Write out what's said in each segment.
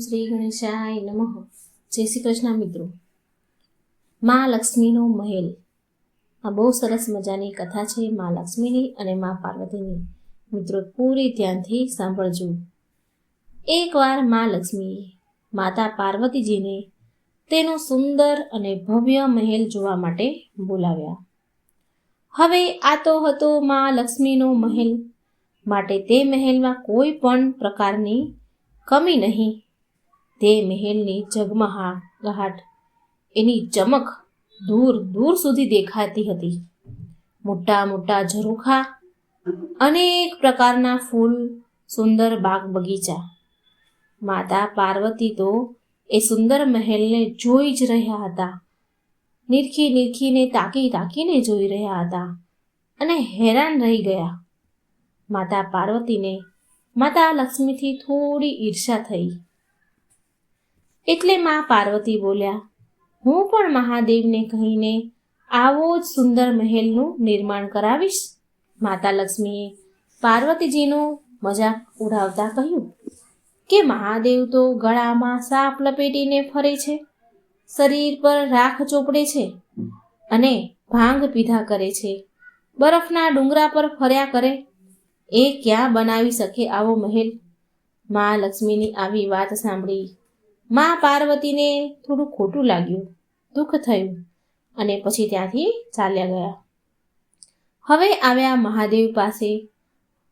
શ્રી ગણેશાય નમઃ. જય શ્રી કૃષ્ણ મિત્રો. મા લક્ષ્મીનો મહેલ. આ બહુ સરસ મજાની કથા છે મા લક્ષ્મીની અને મા પાર્વતીની. મિત્રો પૂરી ધ્યાનથી સાંભળજો. એકવાર મા લક્ષ્મીએ માતા પાર્વતીજીને તેનો સુંદર અને ભવ્ય મહેલ જોવા માટે બોલાવ્યા. હવે આ તો હતો મા લક્ષ્મીનો મહેલ. માટે તે મહેલમાં કોઈ પણ પ્રકારની કમી નહીં. તે મહેલની ઝગમગાહટ એની ચમક દૂર દૂર સુધી દેખાતી હતી. મોટા મોટા ઝરૂખા અનેક પ્રકારના ફૂલ, સુંદર બાગ બગીચા. માતા પાર્વતી તો એ સુંદર મહેલને જોઈ જ રહ્યા હતા. નિરખી, નિરખીને તાકી, તાકીને જોઈ રહ્યા હતા અને હેરાન રહી ગયા. માતા પાર્વતીને માતા લક્ષ્મીથી થોડી ઈર્ષા થઈ. એટલે માં પાર્વતી બોલ્યા, હું પણ મહાદેવને કહીને આવો જ સુંદર મહેલનું નિર્માણ કરાવીશ. માતા લક્ષ્મીએ પાર્વતીજીનો મજાક ઉડાવતા કહ્યું, કે મહાદેવ તો ગળામાં સાપ લપેટીને ફરે છે, શરીર પર રાખ ચોપડે છે અને ભાંગ પીધા કરે છે, બરફના ડુંગરા પર ફર્યા કરે. એ ક્યાં બનાવી શકે આવો મહેલ? મા લક્ષ્મીની આવી વાત સાંભળી મા પાર્વતીને થોડું ખોટું લાગ્યું, દુઃખ થયું અને પછી ત્યાંથી ચાલ્યા ગયા. હવે આવ્યા મહાદેવ પાસે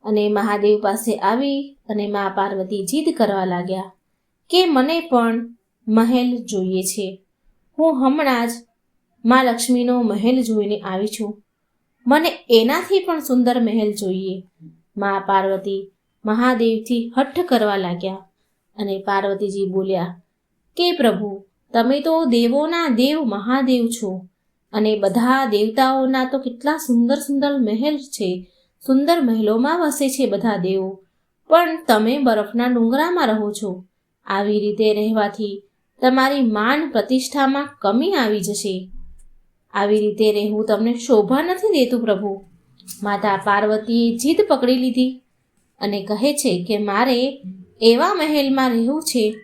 અને મહાદેવ પાસે આવી અને મા પાર્વતી જીદ કરવા લાગ્યા કે મને પણ મહેલ જોઈએ છે. હું હમણાં જ મા લક્ષ્મીનો મહેલ જોઈને આવી છું. મને એનાથી પણ સુંદર મહેલ જોઈએ. મા પાર્વતી મહાદેવથી હઠ કરવા લાગ્યા અને પાર્વતીજી બોલ્યા કે પ્રભુ, તમે તો દેવોના દેવ મહાદેવ છો અને બધા દેવતાઓના તો કેટલા સુંદર સુંદર મહેલ છે, સુંદર મહેલોમાં વસે છે બધા દેવો. પણ તમે બરફના ડુંગરામાં રહો છો. આવી રીતે રહેવાથી તમારી માન પ્રતિષ્ઠામાં કમી આવી જશે. આવી રીતે રહેવું તમને શોભા નથી દેતું પ્રભુ. માતા પાર્વતીએ જીદ પકડી લીધી અને કહે છે કે મારે એવા મહેલમાં રહેવું છે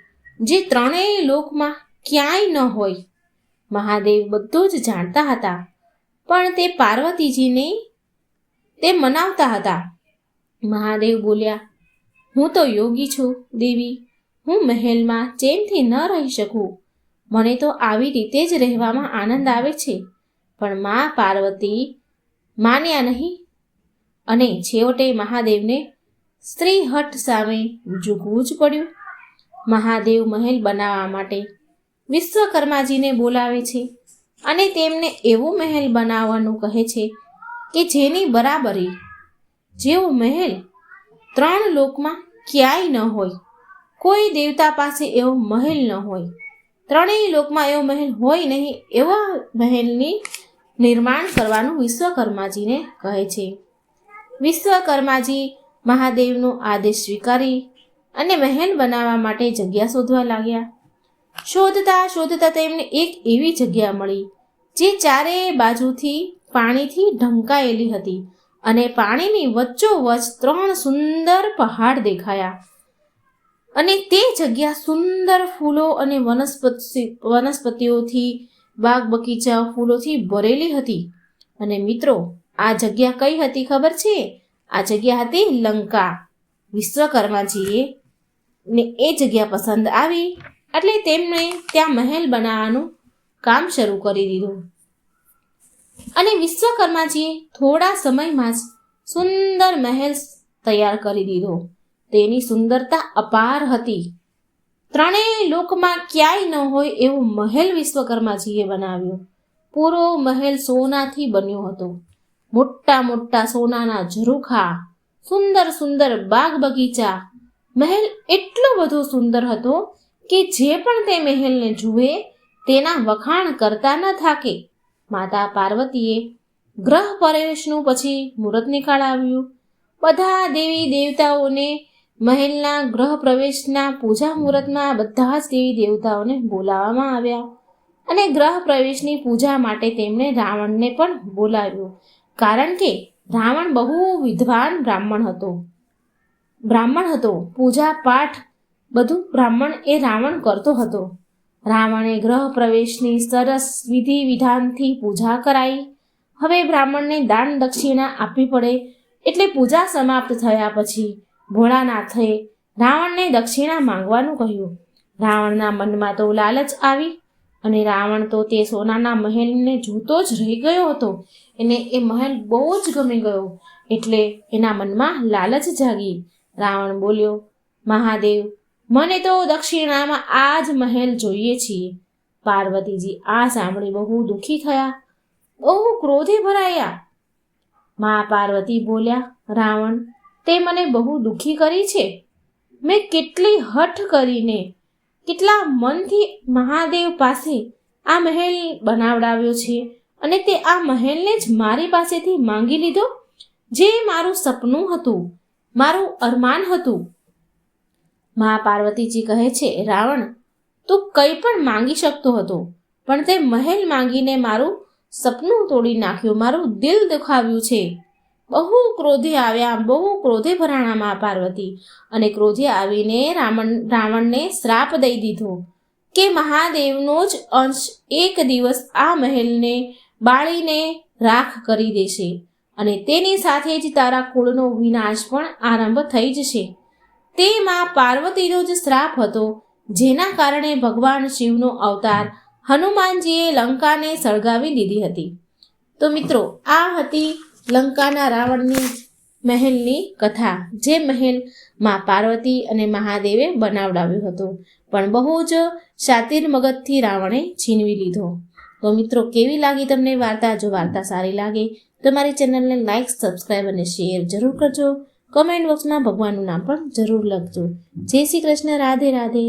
જે ત્રણેય લોકમાં ક્યાંય ન હોય. મહાદેવ બધું જ જાણતા હતા, પણ તે પાર્વતીજીને તે મનાવતા હતા. મહાદેવ બોલ્યા, હું તો યોગી છું, દેવી. હું મહેલમાં ચેમથી ન રહી શકું, મને તો આવી રીતે જ રહેવામાં આનંદ આવે છે. પણ મા પાર્વતી માન્યા નહીં. અને છેવટે મહાદેવને સ્ત્રીહઠ સામે ઝૂકવું જ પડ્યું. મહાદેવ મહેલ બનાવવા માટે વિશ્વકર્માજીને બોલાવે છે અને તેમને એવો મહેલ બનાવવાનું કહે છે કે જેની બરાબરી જેવો મહેલ ત્રણ લોકમાં ક્યાંય ન હોય, કોઈ દેવતા પાસે એવો મહેલ ન હોય, ત્રણેય લોકમાં એવો મહેલ હોય નહીં એવા મહેલની નિર્માણ કરવાનું વિશ્વકર્માજીને કહે છે. વિશ્વકર્માજી મહાદેવનો આદેશ સ્વીકારી અને મહેલ બનાવવા માટે જગ્યા શોધવા લાગ્યા. શોધતા શોધતા તેમને એક એવી જગ્યા મળી, જે ચારે બાજુથી પાણીથી ઢંકાયેલી હતી અને પાણીની વચ્ચોવચ ત્રણ સુંદર પહાડ દેખાયા. અને તે જગ્યા સુંદર ફૂલો અને વનસ્પતિ, વનસ્પતિઓથી બાગ બગીચા ફૂલોથી ભરેલી હતી. અને મિત્રો, આ જગ્યા કઈ હતી ખબર છે? આ જગ્યા હતી લંકા. વિશ્વકર્માજીએ ને એ જગ્યા પસંદ આવી એટલે તેમણે ત્યાં મહેલ બનાવવાનું કામ શરૂ કરી દીધું. અને વિશ્વકર્માજીએ થોડા સમયમાં જ સુંદર મહેલ તૈયાર કરી દીધો. તેની સુંદરતા અપાર હતી. ત્રણેય લોકમાં ક્યાંય ન હોય એવો મહેલ વિશ્વકર્માજીએ બનાવ્યો. પૂરો મહેલ સોનાથી બન્યો હતો. મોટા મોટા સોનાના ઝરૂખા, સુંદર સુંદર બાગ બગીચા મહેલ એટલો બધો સુંદર હતો કે જે પણ તે મહેલને જુએ, તેના વખાણ કરતા ન થાકે. માતા પાર્વતીએ ગ્રહ પ્રવેશનું પછી મુહૂર્ત નીકાળાવ્યું બધા દેવી દેવતાઓને મહેલના ગ્રહ પ્રવેશના પૂજા મુહૂર્તમાં બધા જ દેવી દેવતાઓને બોલાવવામાં આવ્યા અને ગ્રહ પ્રવેશની પૂજા માટે તેમણે રાવણને પણ બોલાવ્યો. કારણ કે રાવણ બહુ વિદ્વાન બ્રાહ્મણ હતો. બ્રાહ્મણ હતો, પૂજા, પાઠ, બધું બ્રાહ્મણ એ રાવણ કરતો હતો. રાવણે ગ્રહ પ્રવેશની સરસ વિધિ વિધાનથી પૂજા કરાઈ. હવે બ્રાહ્મણને દાન દક્ષિણા આપવી પડે એટલે પૂજા સમાપ્ત થયા પછી ભોળાનાથે રાવણને દક્ષિણા માંગવાનું કહ્યું. રાવણના મનમાં તો લાલચ આવી અને રાવણ તો તે સોનાના મહેલને જોતો જ રહી ગયો હતો. એને એ મહેલ બહુ જ ગમી ગયો એટલે એના મનમાં લાલચ જાગી. રાવણ બોલ્યો, મહાદેવ, મને તો દક્ષિણામાં આ જ મહેલ જોઈએ છીએ. પાર્વતીજી આ સાંભળી બહુ દુઃખી થયા. બહુ ક્રોધે ભરાયા. મા પાર્વતી બોલ્યા, રાવણ, તે મને બહુ દુઃખી કરી છે. મેં કેટલી હઠ કરીને, કેટલા મનથી મહાદેવ પાસે આ મહેલ બનાવડાવ્યો છે અને તે આ મહેલને જ મારી પાસેથી માંગી લીધો, જે મારું સપનું હતું. મારું અરમાન હતું. મા પાર્વતીજી કહે છે, રાવણ, તું કંઈ પણ માંગી શકતો હતો, પણ તે મહેલ માંગીને મારું સપનું તોડી નાખ્યું, મારું દિલ દુખાવ્યું છે. બહુ ક્રોધે આવ્યા, બહુ ક્રોધે ભરાણા મા પાર્વતી અને ક્રોધે આવીને રાવણ રાવણને શ્રાપ દઈ દીધો. કે મહાદેવનો જ અંશ એક દિવસ આ મહેલને બાળીને રાખ કરી દેશે. અને તેની સાથે જ તારા કુળનો વિનાશ પણ આરંભ થઈ જશે. તે માં પાર્વતીનો જ શ્રાપ હતો, જેના કારણે ભગવાન શિવનો અવતાર હનુમાનજીએ લંકાને સળગાવી દીધી હતી. તો મિત્રો, આ હતી લંકાના રાવણની મહેલની કથા, જે મહેલમાં પાર્વતી અને મહાદેવે બનાવડાવ્યો હતો. પણ બહુ જ શાતિર મગજથી રાવણે છીનવી લીધો. તો મિત્રો, કેવી લાગી તમને વાર્તા? જો વાર્તા સારી લાગે તો મારી ચેનલને લાઇક સબસ્ક્રાઈબ અને શેર જરૂર કરજો. કમેન્ટ બોક્સમાં ભગવાનનું નામ પણ જરૂર લખજો. જય શ્રી કૃષ્ણ. રાધે રાધે.